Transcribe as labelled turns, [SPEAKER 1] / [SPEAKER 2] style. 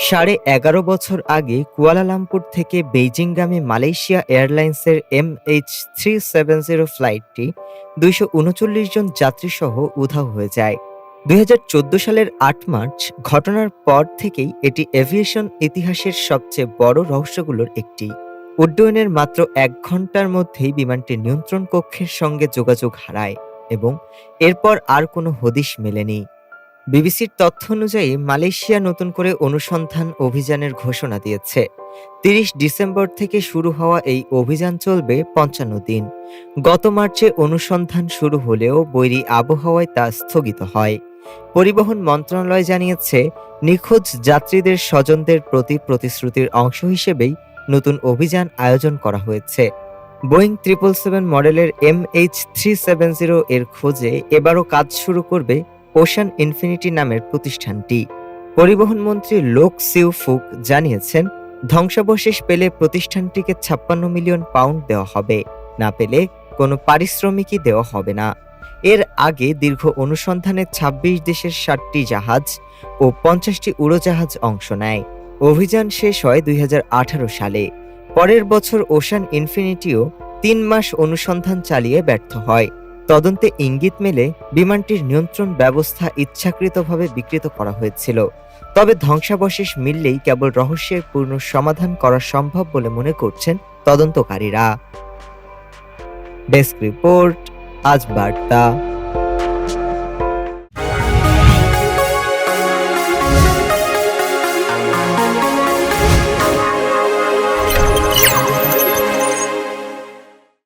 [SPEAKER 1] সাড়ে এগারো বছর আগে কুয়ালালামপুর থেকে বেইজিংগামী মালয়েশিয়া এয়ারলাইন্সের M H three seven zero ফ্লাইটটি দুইশো উনচল্লিশ জন যাত্রীসহ উধাও হয়ে যায়। দুই হাজার চোদ্দ সালের আট মার্চ ঘটনার পর থেকেই এটি এভিয়েশন ইতিহাসের সবচেয়ে বড় রহস্যগুলোর একটি। উড্ডয়নের মাত্র এক ঘণ্টার মধ্যেই বিমানটি নিয়ন্ত্রণ কক্ষের সঙ্গে যোগাযোগ হারায় এবং এরপর আর কোনো হদিশ মেলেনি। বিবিসির তথ্য অনুযায়ী মালয়েশিয়া নতুন করে অনুসন্ধান অভিযানের ঘোষণা দিয়েছে। তিরিশ ডিসেম্বর থেকে শুরু হওয়া এই অভিযান চলবে পঞ্চান্ন দিন। গত মার্চে অনুসন্ধান শুরু হলেও বৈরী আবহাওয়ায় তা স্থগিত হয়। পরিবহন মন্ত্রণালয় জানিয়েছে, নিখোঁজ যাত্রীদের স্বজনদের প্রতি প্রতিশ্রুতির অংশ হিসেবেই নতুন অভিযান আয়োজন করা হয়েছে। বোয়িং ট্রিপল সেভেন মডেলের M H three seven zero এর খোঁজে এবারও কাজ শুরু করবে ওশান ইনফিনিটি নামের প্রতিষ্ঠানটি। পরিবহন মন্ত্রী লোক সিউ ফুক জানিয়েছেন, ধ্বংসাবশেষ পেলে প্রতিষ্ঠানটিকে ছাপ্পান্ন মিলিয়ন পাউন্ড দেওয়া হবে। না পেলে কোনো পারিশ্রমিকই দেওয়া হবে না। এর আগে দীর্ঘ অনুসন্ধানে ২৬ দেশের ষাটটি জাহাজ ও পঞ্চাশটি উড়োজাহাজ অংশ নেয়। অভিযান শেষ হয় দুই হাজার আঠারো সালে। পরের বছর ওশান ইনফিনিটিও তিন মাস অনুসন্ধান চালিয়ে ব্যর্থ হয়। তদন্তে ইঙ্গিত মেলে বিমানটির নিয়ন্ত্রণ ব্যবস্থা ইচ্ছাকৃতভাবে বিকৃত করা হয়েছিল। তবে ধ্বংসাবশেষ মিললেই কেবল রহস্যের পূর্ণ সমাধান করা সম্ভব বলে মনে করছেন তদন্তকারীরা। ডেস্ক রিপোর্ট, আজ বার্তা।